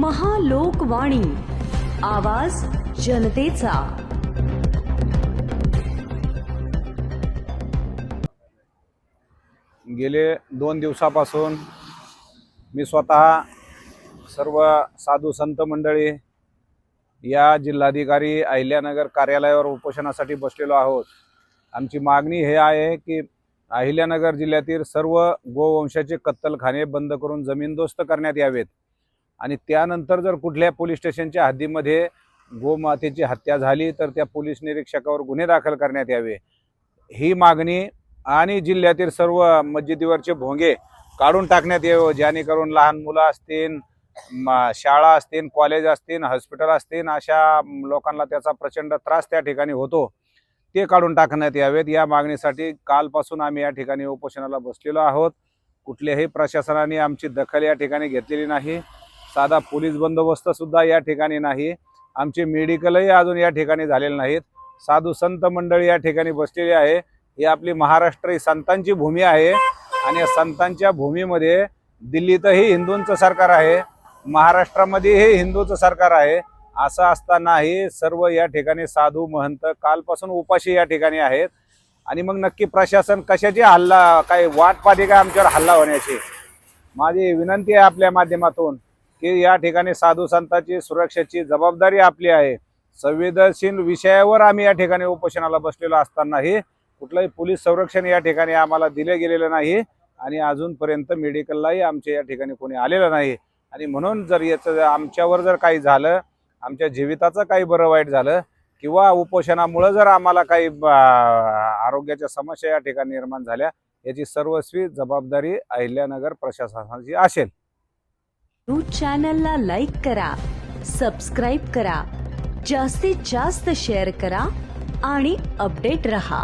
महालोकवाणी. आवाज जनतेचा. गेले दोन दिवसापासून मी स्वतः सर्व साधू संत मंडळी या जिल्हाधिकारी अहिल्यानगर कार्यालयावर उपोषणासाठी बसलेलो आहोत. आमची मागणी हे आहे की अहिल्यानगर जिल्ह्यातील सर्व गोवंशाचे कत्तलखाने बंद करून जमीनदोस्त करण्यात यावेत. आणि त्यानंतर जर कुठल्या पोलीस स्टेशनच्या हद्दीमध्ये गोमातेची हत्या झाली तर त्या पोलीस निरीक्षकावर गुन्हे दाखल करण्यात यावे. ही मागणी आणि जिल्ह्यातील सर्व मस्जिदीवरचे भोंगे काढून टाकण्यात यावं जेणेकरून लहान मुलं असतील शाळा असतील कॉलेज असतील हॉस्पिटल असतील अशा लोकांना त्याचा प्रचंड त्रास त्या ठिकाणी होतो ते काढून टाकण्यात यावेत. या मागणीसाठी कालपासून आम्ही या ठिकाणी उपोषणाला बसलेलो आहोत. कुठल्याही प्रशासनाने आमची दखल या ठिकाणी घेतलेली नाही. साधा पोलीस बंदोबस्त सुद्धा या ठिकाणी नाही. आमचे मेडिकलही अजून या ठिकाणी झालेले नाहीत. साधू संत मंडळी या ठिकाणी बसलेली आहे. ही आपली महाराष्ट्र ही संतांची भूमी आहे आणि या संतांच्या भूमीमध्ये दिल्लीतही हिंदूंचं सरकार आहे. महाराष्ट्रामध्येही हिंदूचं सरकार आहे. असं असतानाही सर्व या ठिकाणी साधू महंत कालपासून उपाशी या ठिकाणी आहेत. आणि मग नक्की प्रशासन कशाची हल्ला काही वाट पाहते का आमच्यावर हल्ला होण्याची? माझी विनंती आहे आपल्या माध्यमातून. की या ठिकाणी साधू संतांची सुरक्षेची जबाबदारी आपली आहे. संवेदनशील विषयावर आम्ही या ठिकाणी उपोषणाला बसलेलो असतानाही कुठलंही पोलीस संरक्षण या ठिकाणी आम्हाला दिले गेलेलं नाही आणि अजूनपर्यंत मेडिकललाही आमच्या या ठिकाणी कोणी आलेलं नाही. आणि म्हणून जर याचं आमच्यावर जर काही झालं आमच्या जीविताचं काही बरं वाईट झालं किंवा उपोषणामुळं जर आम्हाला काही आरोग्याच्या समस्या या ठिकाणी निर्माण झाल्या याची सर्वस्वी जबाबदारी अहिल्यानगर प्रशासनाची असेल. न्यूज चॅनलला लाईक करा सबस्क्राईब करा जास्तीत जास्त शेअर करा आणि अपडेट रहा.